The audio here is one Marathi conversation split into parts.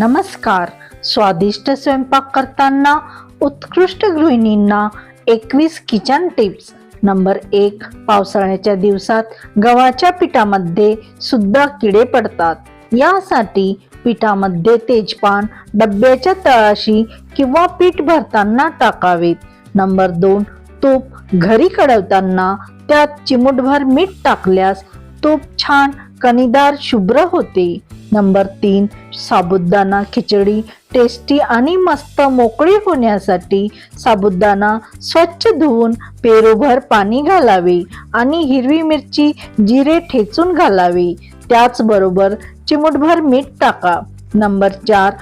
नमस्कार. स्वादिष्ट स्वयंपाक करताना उत्कृष्ट गृहिणींना एकवीस किचन टिप्स. नंबर एक पावसाळ्याच्या दिवसात गव्हाच्या पिठामध्ये सुद्धा किडे पडतात. यासाठी पिठामध्ये तेजपान डब्याच्या तळाशी किंवा पीठ भरताना टाकावेत नंबर दोन तूप घरी कडवताना त्यात चिमूटभर मीठ टाकल्यास तूप छान कणीदार शुभ्र होते. नंबर तीन साबुदाणा खिचडी टेस्टी आणि मस्त मोकळी होण्यासाठी साबुदाणा स्वच्छ धुवून पेरूभर पाणी घालावे आणि हिरवी मिरची जिरे ठेचून घालावे. त्याचबरोबर चिमूटभर मीठ टाका. नंबर चार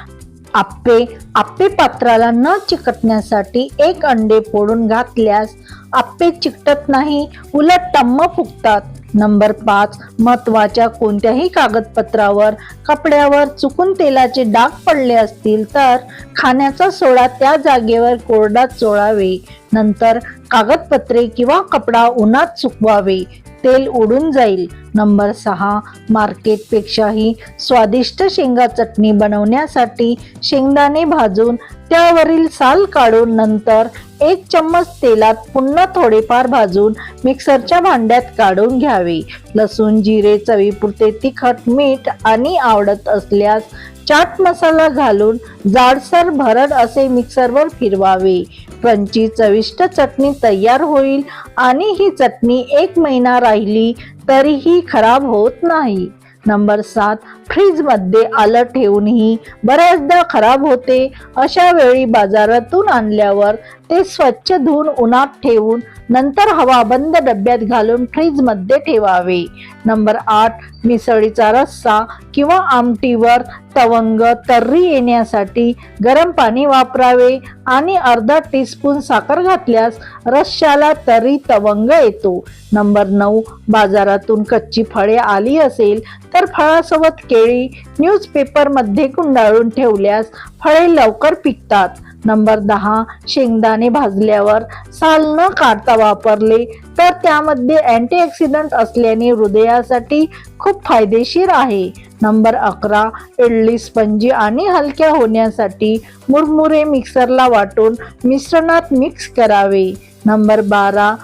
आप्पे. आप्पे पात्राला न चिकटण्यासाठी एक अंडे फोडून घातल्यास आप्पे चिकटत नाही उलट टम्म फुगतात. नंबर पाच महत्त्वाच्या कोणत्याही कागदपत्रावर कपड्यावर चुकून तेलाचे डाग पडले असतील तर खाण्याचा सोडा त्या जागेवर कोरडा चोळावे नंतर कागदपत्रे किंवा कपडा उन्हात सुकवावे. तेल उडून जाईल. नंबर सहा मार्केटपेक्षाही स्वादिष्ट शेंगा चटणी बनवण्यासाठी शेंगदाणे भाजून त्यावरील साल काढून नंतर एक चम्मच तेलात पुन्हा थोडेफार भाजून मिक्सरच्या भांड्यात काढून घ्यावे. लसूण जिरे चवीपुरते तिखट मीठ आणि आवडत असल्यास चाट मसाला घालून जाडसर भरड असे मिक्सरवर फिरवावे. क्रंची चविष्ट चटणी तयार होईल आणि ही चटणी एक महिना राहिली तरीही खराब होत नाही. नंबर सात फ्रीजमध्ये आलं ठेवूनही बऱ्याचदा खराब होते. अशा वेळी बाजारातून आणल्यावर ते स्वच्छ धुवून उन्हात ठेवून नंतर हवा बंद डब्यात घालून फ्रीजमध्ये ठेवावे. नंबर आठ मिसळीचा रस्सा किंवा आमटीवर तवंग तर्री येण्यासाठी गरम पाणी वापरावे आणि अर्धा टीस्पून साखर घातल्यास रश्श्याला तर्री तवंग येतो. नंबर नऊ बाजारातून कच्ची फळे आली असेल तर फळासोबत केळी न्यूजपेपरमध्ये गुंडाळून ठेवल्यास फळे लवकर पिकतात. नंबर दहा शेंगदाणे भाजल्यावर साल न काढता वापरले तर त्यामध्ये अँटीऑक्सिडंट असल्याने हृदयासाठी खूप फायदेशीर आहे. नंबर अकरा इडली स्पंजी आणि हलक्या होण्यासाठी मुरमुरे मिक्सरला वाटून मिश्रणात मिक्स करावे. नंबर बारा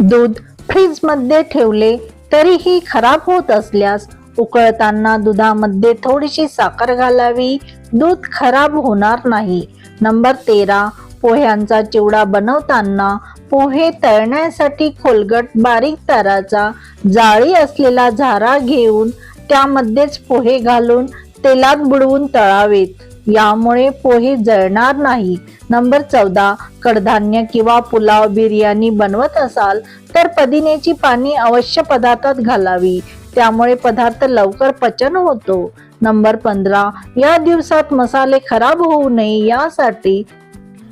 दूध फ्रीजमध्ये ठेवले तरीही खराब होत असल्यास उकळताना दुधामध्ये थोडीशी साखर घालावी. दूध खराब होणार नाही. नंबर तेरा पोह्यांचा चिवडा बनवताना पोहे तळण्यासाठी खोलगट बारीक ताराचा जाळी असलेला झारा घेऊन त्यामध्येच पोहे घालून तेलात बुडवून तळावेत. यामुळे पोहे जळणार नाही. नंबर चौदा कडधान्य किंवा पुलाव बिर्याणी बनवत असाल तर पदिनेची पाणी अवश्य पदार्थात घालावी. त्यामुळे पदार्थ लवकर पचन होतो. नंबर पंधरा या दिवसात मसाले खराब होऊ नये यासाठी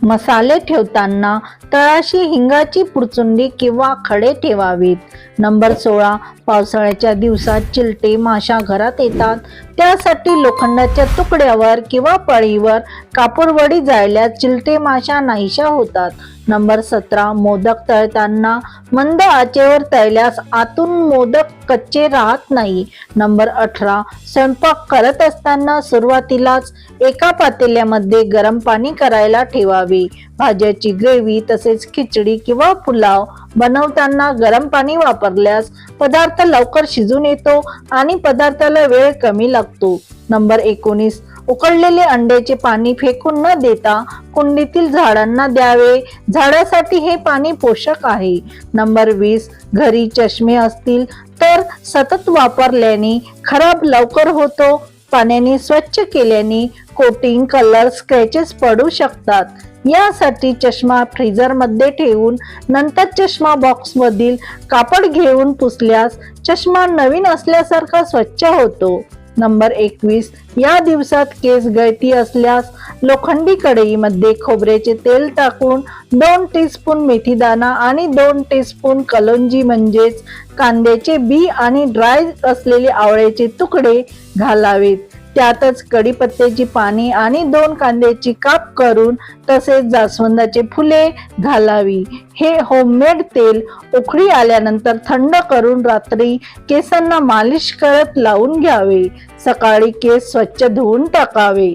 मसाले ठेवताना तळाशी हिंगाची पुरचुंडी किंवा खडे ठेवावीत. नंबर सोळा. पावसाळ्याच्या दिवसात चिलटे माशा घरात येतात. त्यासाठी लोखंडाच्या तुकड्यावर किंवा पळीवर कापूरवडी जाळल्यास चिलटे माशा नाहीशा होतात. नंबर सतरा. मोदक तळताना मंद आचेवर तळल्यास आतून मोदक कच्चे राहत नाही. नंबर अठरा. स्वयंपाक करत असताना सुरुवातीलाच एका पातेल्यामध्ये गरम पाणी करायला ठेवावे. भाज्याची ग्रेव्ही तसेच खिचडी किंवा पुलाव बनवताना गरम पाणी वापरल्यास पदार्थ लवकर शिजून येतो आणि पदार्थाला वेळ कमी लागतो. नंबर एकोणीस. उकळलेले अंड्याचे पाणी फेकून न देता कुंडीतील झाडांना द्यावे. झाडासाठी हे पाणी पोषक आहे. नंबर वीस. घरी चष्मे असतील तर सतत वापरल्याने खराब लवकर होतो. पाण्याने स्वच्छ केल्याने कोटिंग कलर स्क्रॅचेस पडू शकतात. यासाठी चष्मा फ्रीझरमध्ये ठेवून नंतर चष्मा बॉक्समधील कापड घेऊन पुसल्यास चष्मा नवीन असल्यासारखा स्वच्छ होतो. नंबर एकवीस या दिवसात केस गळती असल्यास लोखंडी कढईमध्ये खोबऱ्याचे तेल टाकून दोन टीस्पून मेथीदाणा आणि दोन टीस्पून कलोंजी म्हणजेच कांद्याचे बी आणि ड्राय असलेले आवळ्याचे तुकडे घालावेत. त्यातच कडीपत्त्याची पाने आणि दोन कांद्याची काप करून तसेच जास्वंदाचे फुले घालावी. हे होममेड तेल उकळी आल्यानंतर थंड करून रात्री केसांना मालिश करत लावून घ्यावे. सकाळी केस स्वच्छ धुवून टाकावे.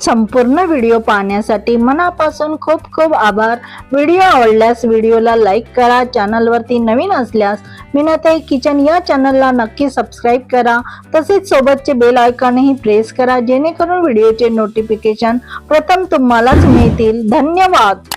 संपूर्ण व्हिडिओ पाहण्यासाठी मनापासून खूप खूप आभार. व्हिडिओ आवडल्यास व्हिडिओला लाईक करा चॅनलवरती नवीन असल्यास मिनताई किचन या चॅनलला नक्की सबस्क्राईब करा. तसेच सोबतचे बेल आयकॉनही प्रेस करा जेणेकरून व्हिडिओचे नोटिफिकेशन प्रथम तुम्हालाच मिळतील. धन्यवाद!